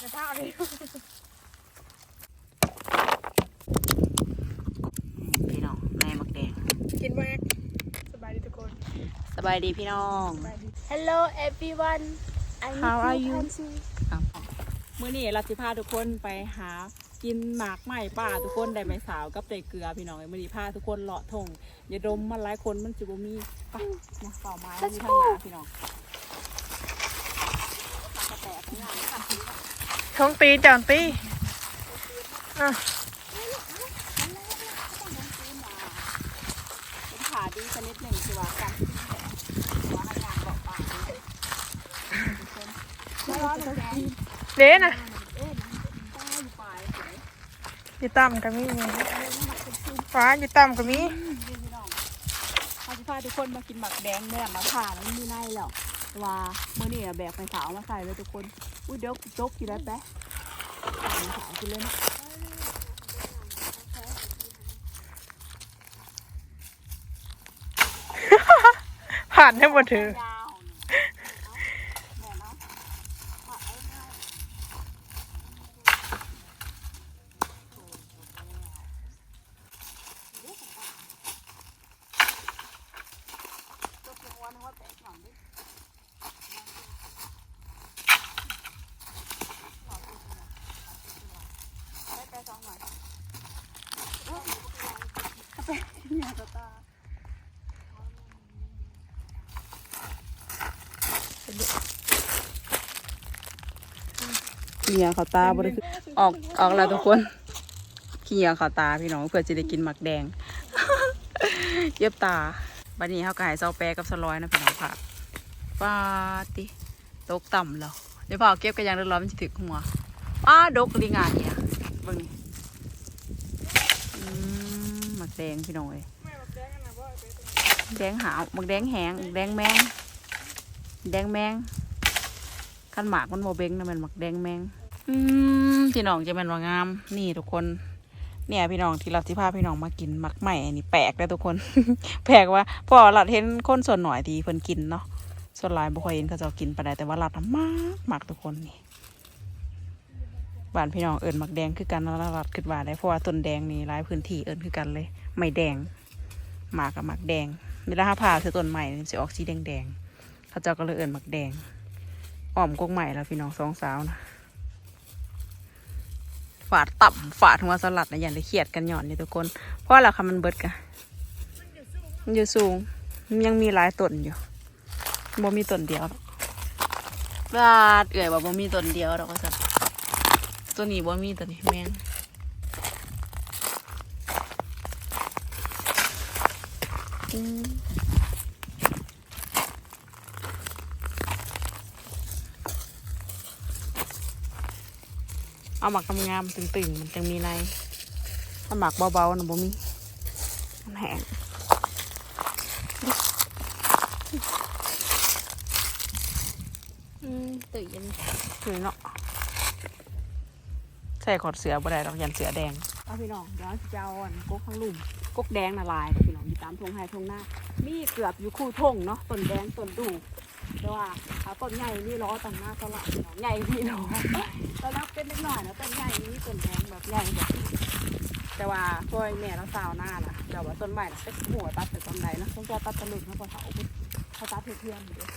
กระเท่าเลยพี่น้องแม่มักแดงกินมากสบายดีทุกคน สบายดีพี่น้องสบายดี Hello everyone I need How are to you? pencil มื่อนี้เราสิพาทุกคนไปหากินหมากไม้ป่าทุกคนได้ไม้สาวกับได้เกลือพี่น้องมื่อนี้พาทุกคนเลาะทงอย่าดมมันหลายคนมันจิบมีไปมาเป่าไม้มันมีข้างหน้าพี่น้อง ทงตีจอนตีอะขาดีชนิดหนึ่งคือว่ากันว่าให้การบอกปาไม่ร้อนเหมือนกันเด้น่ะอยู่ปลายสวยอยู่ต่ำก็มีฟ้าอยู่ต่ำก็มีพี่น้องเราสิพาทุกคนมากินหมักแดงเนี่ยมาผ่าแล้วมีไล่แล้วว่าเมื่อนี้แบกไม้สาวมาใส่เลยทุกคน อุ้ยเดี๋ยวจกอยู่ได้แป๊ะใส่ไม้สาวกินเลยนะผ่านให้หมดเถอ ขี้เหยาเขาตาบริสุทธิ์ออกออกแล้วทุกคนขี้เหยาเขาตาพี่น้องเพื่อจะได้กินหมักแดง เย็บตาบัดนี้เขาก็ให้เซาแปกับสลอยนะพี่น้องค่ะปาติตกต่ำแล้วเดี๋ยวพอเก็บกันย่างเรียบร้อมันจะถึกหัวป้าดกดีงานเนี่ยบิ่งนี่อืมหมักแดงพี่น้องเอ้ยแดงหาวหมักแดงแหงแดงแมงแดงแมงขั้นหมากมันโมเบงนะแมันหมักแดงแมง อืมพี่น้องจะเป็นว่างาม นี่ทุกคน เนี่ยพี่น้องที่เราที่พาพี่น้องมากินหมักใหม่อันนี้แปลกเลยทุกคน แปลกว่าพอเราเห็นคนส่วนหน่อยที่เพิ่นกินเนาะส่วนหลายบ่ค่อยเห็นเขาจะกินไปได้แต่ว่าราทำมากมากทุกคนนี่บ้านพี่น้องเอิญหมักแดงคือกันแล้วเราคิดว่าได้เพราะว่าต้นแดงนี่หลายพื้นที่เอิญคือกันเลย ไม่แดงหมากกับหมักแดงเวลาผ่าเสือต้นใหม่มันจะออกสีแดงแดงๆเขาเจ้าก็เลยเอิญหมักแดงอ้อมกกใหม่แล้วพี่น้องสองสาวนะ ฝาดต่ำฝาดหัวสลัดนะอย่างได้เขียดกันหย่อนนี่ทุกคน เพราะอะไรคะมันเบิดกะมันอยู่สูงมันยังมีหลายต้นอยู่บ่มีต้นเดียวบาดเอื่อยว่าบ่มีต้นเดียวหรอกว่าสัตว์ตัวนี้บ่มีตัวนี้แมงอืม เอาหมักงามๆตึงๆ มันจังมีในถ้าหมักเบาๆนะบ่มีมันแห้งอืมตื่นคือเนาะใส่ขอดเสือบ่ได้ดอกยันเสือแดงเอาพี่น้องเดี๋ยวจะเอาอันกกข้างลุ่มกกแดงน่ะลายพี่น้องอยู่ตามทงไฮทงหน้ามีเกือบอยู่คู่ทงเนาะต้นแดงต้นดู แต่ว่าถ้าต้นใหญ่นี่ล้อต่างหน้าตลาดพี่น้องใหญ่พี่น้อตอนนับเป็นนิดหน่อยนะต้นใหญ่นี่ต้นแดงแบบใหญ่แบบแต่ว่าพวกแม่เราสาวหน้าน่ะแต่ว่าต้นใหม่น่ะเป็นหัวตัดแต่ต้นใดนะต้องแกตัดตะลุนเขาพอเสาเขาตัดเทียมอยู่เด้อ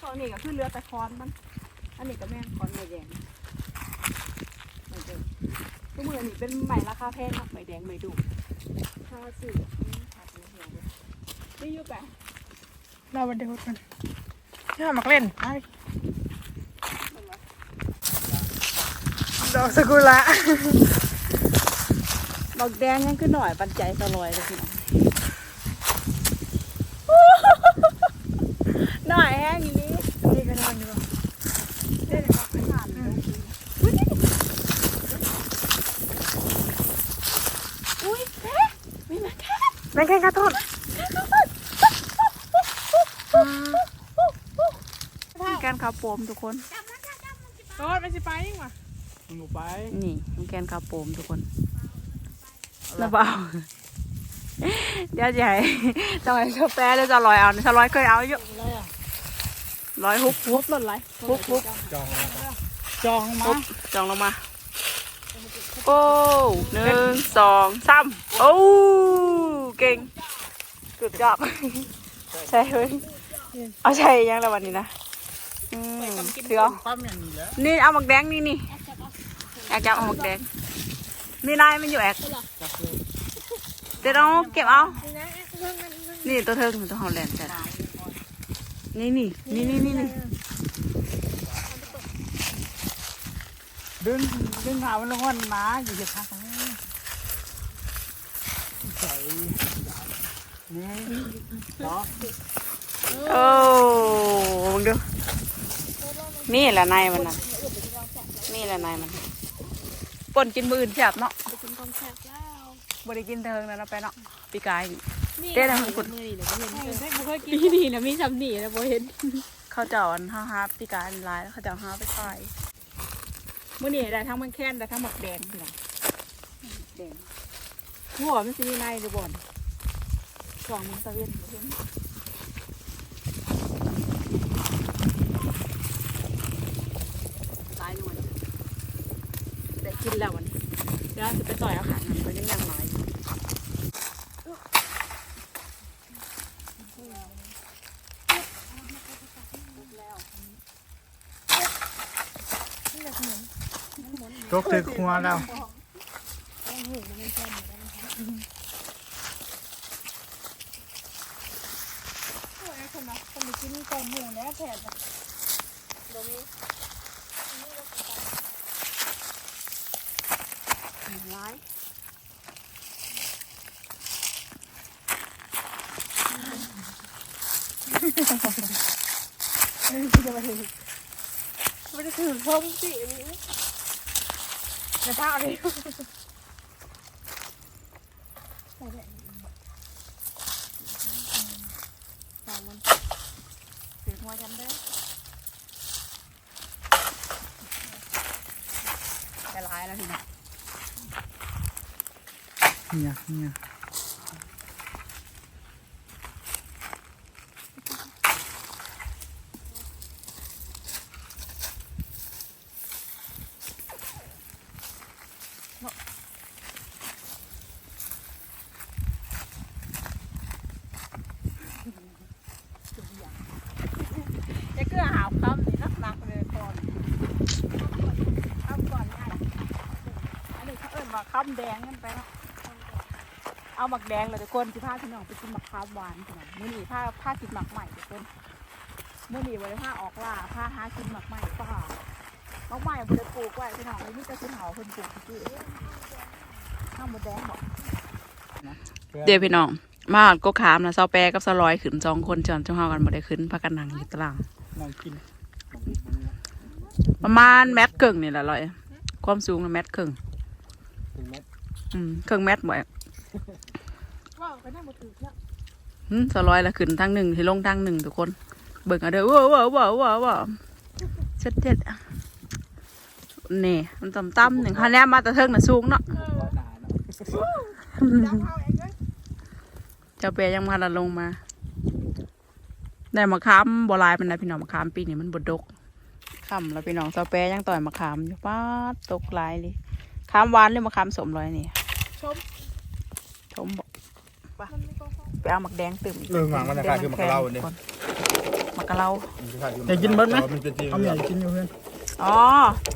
ช่วงนี้ก็คือเรือแต่คอนมัน อันนี้ก็แม่คอนใบแดงไม่เจอทุกมือนี่เป็นใหม่ราคาแพงเนาะใบแดงใบดูค่าสื่อขาดเงินเหี่ยวเลยนี่อยู่แปเราบันเดียวกัน ที่หามักเล่นไปดอกสกุระดอกแดงยังขึ้นหน่อยปันใจตะลอยเลยพี่น้องหน่อยแห้งอย่างนี้นี่ก็นอนอยู่เล่นกับไม่ผ่านเลยอุ้ยแค่มีมาแค่แม่งแค่กระต้นมีแกน ข้าวโปมทุกคนโอ้ยไปสิไปยิ่งว่ะหนูไปนี่มีแกนข้าวโปมทุกคนระเบาเดี๋ยวจะให้จะให้กาแฟแล้วจะลอยเอาจะลอยเคยเอาอยู่อะไรอะร้อยฮุบฮุบหล่นไรฮุบฮุบจองแล้วฮจองมาปุ๊บจองลงมา โอ้หนึ่งสองสามโอ้เก่งเกือบจับใช่เฮ้ยเอาใช่ยังแล้ววันนี้นะอืม เดี๋ยวความอย่างนี้แหล้วนี่เอาหมักแดงนี่นี่แอกจับเอาหมักแดงนี่นายมันอยู่แอกเดี๋ยวเราเก็บเอา นี่ตัวเทิงตัวฮอลแลนด์จ้ะนี่นี่นี่นี่นี่นี่ดึงดึงหามันลงวันหมาอยู่จะพักใส่นี่ต่อโอ้มึงดู นี่แหละนายมันน่ะนี่แหละนายมันป่นกินมืออื่นแซ่บเนาะกินกองแซ่บแล้วบ่ได้กินเทิงแล้วเราะไปเนาะปีกายนี่นี่เต้นอะไรของคุณ มือนี่เดี๋ยวเห็นเห็นได้บ่เคยกินปีนี่นะมีซ้ำนี่นะบ่เห็นเขาเจ้าอันห้าฮาปีกายอันลายแล้วเขาเจ้าห้าไปขายมื้อนี้ได้ทั้งมันแค้นได้ทั้งหมักแดงพี่น้องแดงหัวมันสิมีในหรือบ่นสองมันตะเวนบ่เห็นตายหน่อยได้ กินแล้ววันนี้เดี๋ยวจะไปต่อยอาหารมันไปยังยังน้อยตกถึกหัวแล้วคนนะคนไปกินกองหมูแล้วแผดร้ ไม่ได้ถือพงสิในผ้าเลยถือหัวจำได้แต่ร้ายแล้วทีนี้เนี่ยเนี่ย จะเกลือหาวคำนี่นักนักเลยก่อนคำก่อนง่ายอันนี้เขาเอิ้นว่าคำ แดงกันไปเนาะเอาหมักแดงเลยทุกคนที่พาพี่น้องไปกินหมักคามหวานขนาดมื้อนี้ผ้าผ้ากินหมักใหม่ทุกคนมื้อนี้วันนี้ผ้าออกล่าผ้าหากินหมักใหม่ป่าหมักใหม่เพิ่นปลูกไว้พี่น้องนี่จะกินเหาเพิ่นปลูกที่ข้าวหมดแดงบอกเดี๋ยวพี่น้องมาหอดก็ขามนะเซาแปรกับเซาลอยขึ้นสองคนจอนจ้าเฮากันบ่ได้ขึ้นพากันนั่งอยู่ตารางนั่งกินประมาณแมตรครึ่งนี่แหละลอย ความสูงนะแมตรครึ่งถึ งแม้อืมครึ่งแมตรบ่อยว้าวก็น่าบ่ถือแล้วอืมเซาลอยละขึ้นทางหนึ่งที่ลงทางหนึ่งทุกคน เบิ่งเอาเด้อว้าวว้าวว้าวว้าวว้าวเช็ดเช็ดนี่มันต่ำต่ำหนึ่งคะแนนมาแต่เทิงน่ะสูงเนาะว่าหนาเนาะจับเอาเองเลยเจ้าเปรยังมาละลงมา ได้มะขามบหลายเป็นไดพี่น้องมะขามปีนี้มันบดดกค่ำแล้วพี่น้องเจ้าเปรยังต่อยมะขามอยู่ป้าดตกหลายเลย ขามหวานหรือมะขามสมลอยนี่ชมชมบอกมันมีกองไปเอาหมักแดงตื่มเรื่องหวังมันนะครับคือมะกะเล่าเนี่ยก่อนมะกะเล่าอยากกินเบิ้ลไหมมันเป็นจริงเอาใหญ่กินอยู่เพื่อนอ๋อ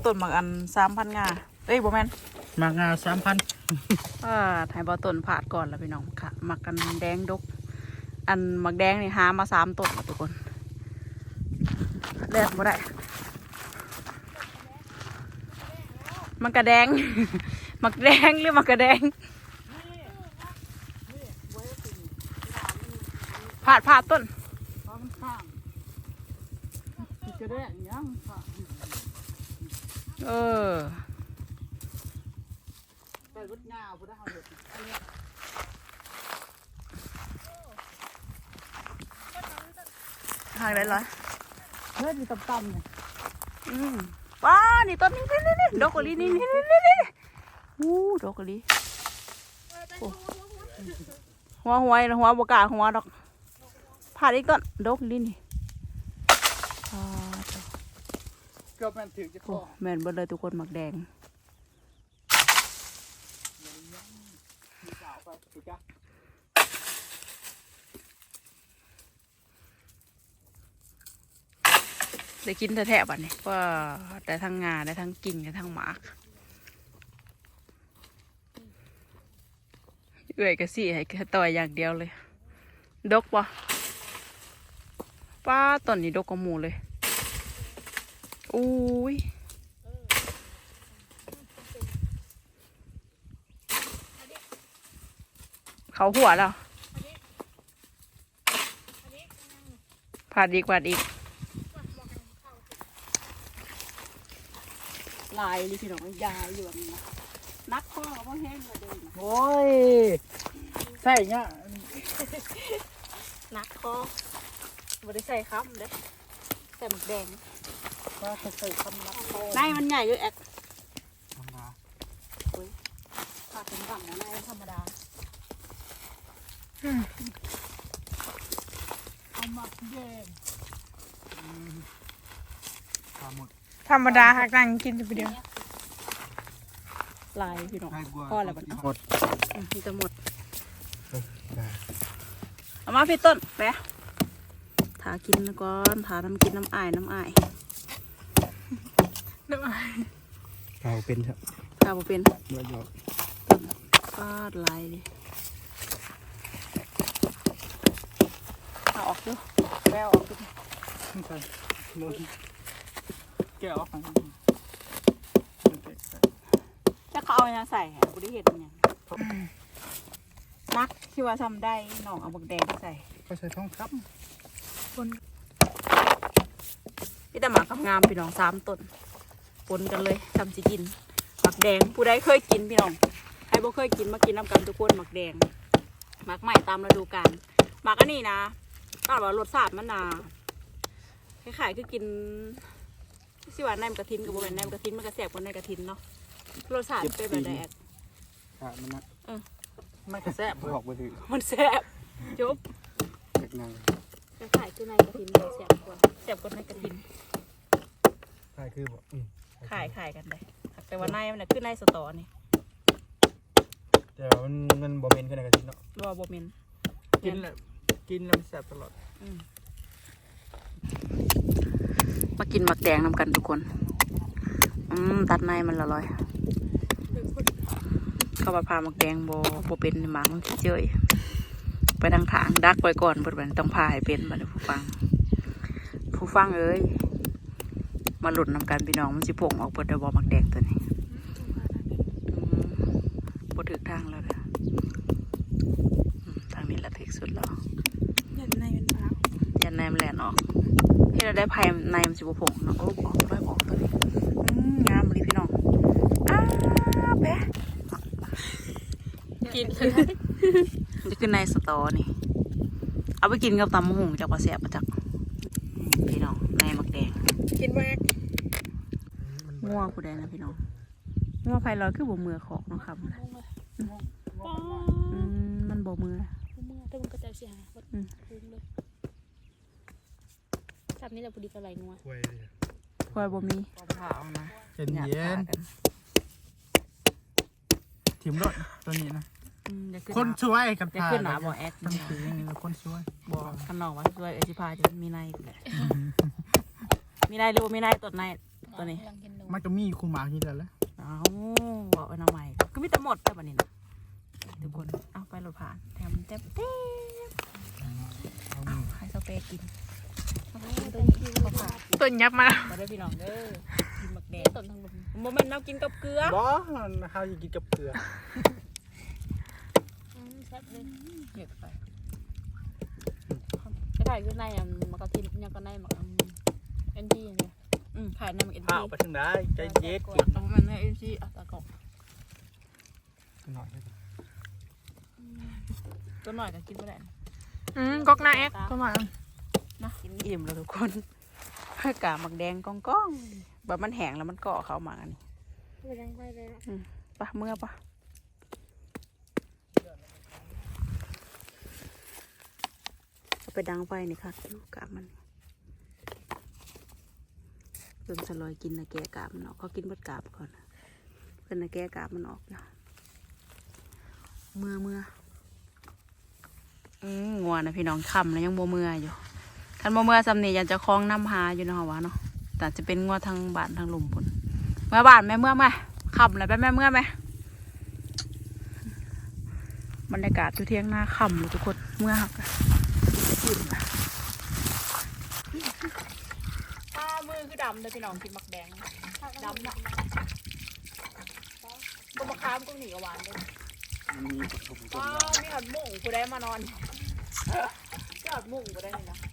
ต้นหมักอันสามพันงาเอ้ยโบแมนมากงาสามพันเออถ่ายบอต้นผาดก่อนแล้วพี่น้องค่ะหมักกันแดงดก อันหมักแดงนี่หามาสามต้นแล้วทุกคนแดดบ่ได้ มันกระแดงหมักแดงหรือหมักกระแดงผาดผาดต้นเพราะมันข้างสิจะได้ยังค่ะเออไปรถงาพุทธเอาเด็ดห่างได้ร้อยเพื่อนมีต่ำๆเนี่ยอืม ว้านี่ต้นนี้นี่นี่นี่ดอกกะลีนี่นี่นี่นี่นี่อู้ดอกกะลีโอ้หัวหัวหัวบกล้าหัวดอกผ่าดอีกต้นดอกกะลีนี่อ่าเกือบแม่นถึงจะคโอ้อแม่นเบิดเลยทุกคนหมักแดง มีสาว ได้กินแท้ๆบัดนี้ว่าได้ทั้งงาได้ทั้งกิ่งได้ทั้งหมากเอื่อยกระสิให้แค่ต่อยอย่างเดียวเลย ดกปะป้าต้นนี้ดกกว่าหมูเลยอุ้ยเขาหัวแล้วผาดอีกผาดอีก ลายนี่พี่น้องยาวอยู่แบบนี้นะนักข้อก็แห้งกว่าเดิมนะโอ้ยใส่เงี้ยนักข้อบ่ได้ใส่ครับเด้ใส่หมึกแดงว่าจะใส่คำนักคอในมันใหญ่อยู่แอกธรรมดาถ้าเป็นฝั่งนะในธรรมดาเอามาแดงปลาหมด ธรรมดาหักนั่งกินแต่เดียวลายพี่น้องไข่บัวพ่ออะไรบ้างหมดอืมมันจะหมดได้เอามาพี่ต้นไปถากินก่อนถาน้ำกินน้ำอายน้ำอายน้ำอายเราเป็นครับถ้าบ่เป็นเมื่อหยอกฟาดลายดิเอาออกดูแววออกดูใส่โดน แกะออกมาจะเขาเอาอย่างใส่แหะบุได้เห็ดมันหยังมักที่ว่าทำได้หน่องเอาบักแดงใส่ก็ใส่ทองคพี่แต่หมากกับงามพี่น้องสามต้นปนกันเลยทำสิกินหมักแดงผู้ใดเคยกินพี่น้องใครบ่เคยกินมากินน้ำกันทุกคนหมักแดงหมักใหม่ตามฤดูกาลหมักอันนี้นะก็ว่ารสชาติมันนาคล้ายๆคือกิน สิว่าในมกระทินกับบ่แม่นในมกระทินมันก็แซ่บกว่าในกระทินเนาะรสชาติเป็นแบบใดแอดำขาดมันนะเออไม่กระแซบบอกไปถือมันแซ่บจบเด็กนางคล้ายๆคือในกระถินเลยแซ่บกว่าแซ่บกว่าในกระทินใช่คือบอกอืมขายขายกันเลยแต่ว่าในมันน่ะคือในสตอนี่แต่ว่ามันมันบ่เมนขึ้นในกระสินเนาะรอบ่แม่นกินแล้วกินแล้วมันแสบตลอดม มากินหมักแดงนำกันทุกคน อืมตัดในมันละลอยเข้ามาพาหมักแดงโบโบเป็นหมักมันสิเจยไปทางทางดักไว้ก่อนเปิดบัดนต้องพาให้เป็นบัดนี้ผู้ฟัง ผู้ฟังเอ้ยมาหลุดนำกันพี่น้องมันสิผงออกเปิดเดบอหมักแดงตัวนี้อืมบ่ถึกทางแล้วนะทางนี้ละถึกสุดแล้วยันในเป็นพร้า นในมันแหลนออกที่เราได้ภัยในมันสิบผงเนาะโอ้บอกได้บอกตัวนี้งามเลยพี่น้องอ้าแปะกินจะขึ้นในสตอนี่ เอาไปกินกับตำมะฮุงจากว่าแสบมาจากพี่น้องในมักแดง กินมากง่วงผู้ใดนะพี่น้องง่วงไฟลอยคือบ่มือของเนาะครับมันบ่มือเมือถ้ามันก็จะเสียหายหมดเลย ทำนี่แหละพอดีกับไหลงัวควยเลยคอยบ่มีผ่าเอานะเย็นหยาดเย็นผ่ากันทิมรถตัวนี้นะอืมอย่าขึ้นคนหาช่วยกับอย่าขึ้นหนาบ่แอคต้องถืออย่างนี้แล้วคนช่วยบอกข้างนอกว่าด้วยเอจิพาจะมีในอยู่แหละมีในหรือว่ามีในตัวในตัวนี้ลังกินนมมันจะมีคุณหมาที่แล้วแหละเอาบอกไว้น้ำใหม่ก็มีแต่หมดแต่บันนี้นะทุกคนเอาไปรถผ่านแถมเต็มเต็มเอาให้สเปรย์กินเขาผ่าน ต้นยับมามาได้พี่น้องเด้อกินหมักแดงต้นทางลมโมเมนต์น้ำกินกับเกลือบ่เขาจะกินกับเกลือแซ่บเลยเหยียดไปคล้ายๆคือในอันมะกระทินยังก็ในมะเอ็นทีเนี่ยอืมขายในมันเอ็นข้าทีวไปถึงได้ใจเย็ดกินต้องมันในเอ็นทีอะตะกอกหน่อยตัวหน่อยก็กินไม่ได้นอืมกอกหน้าแอ๊กก็มา นะกินอิ่มแล้วทุกคนกาหมักแดงกองก้องๆแบบมันแห้งแล้วมันเกาะเขามาอันนี้ไปยังไปเลยปะเมื่อปะเอาไปดังไฟนี่ค่ะดูกาบมันบิ่งสลอยกินนะแกะกาบมันออกเขากินเบดกาบก่อนเพิ่นนะแกะกาบมันออกนะเมื่อเมื่ออืมงัวนะพี่น้องคำแล้วยังโมเมื่ออยู่ ท่านโมเมื่อสำเนียงจะคล้องน้ำหาอยู่เนาะวะเนาะแต่จะเป็นงัวทางบ้านทางหลุมพุ่นเมื่อบ้านแม่เมื่อไหมคำแล้วไปแม่เมื่อไหมบรรยากาศอยู่เที่ยงหน้าคำเลยทุกคนเมื่อหักอะตามือคือดำเลยพี่น้องกินมักแดงดำเนาะก็มาค้ามก็หนีกับหวานเลยมันมีผสมกันว้าวมีหอดหมุ่งกูได้มานอนมีหอดหมุ่งกูได้นี่นะสะพัด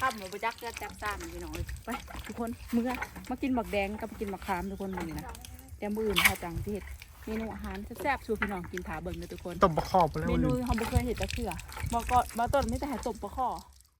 ข้ามหมูไปจักจักจักซ่านพี่น้องเอ้ยไปทุกคนมือมากินหมักแดงกับกินหมักขามทุกคนมือนี้นะเดี๋ยวมืออื่นพอจังที่เห็ดเมนูอาหารแซ่บๆชูพี่น้องกินถาเบิ่งเลยทุกคนต้มบะคอบไปแล้วเมนูเขาไม่เคยเห็นตะเคือบอกก่อนมาต้นไม่แต่ให้ตบปลาข้อ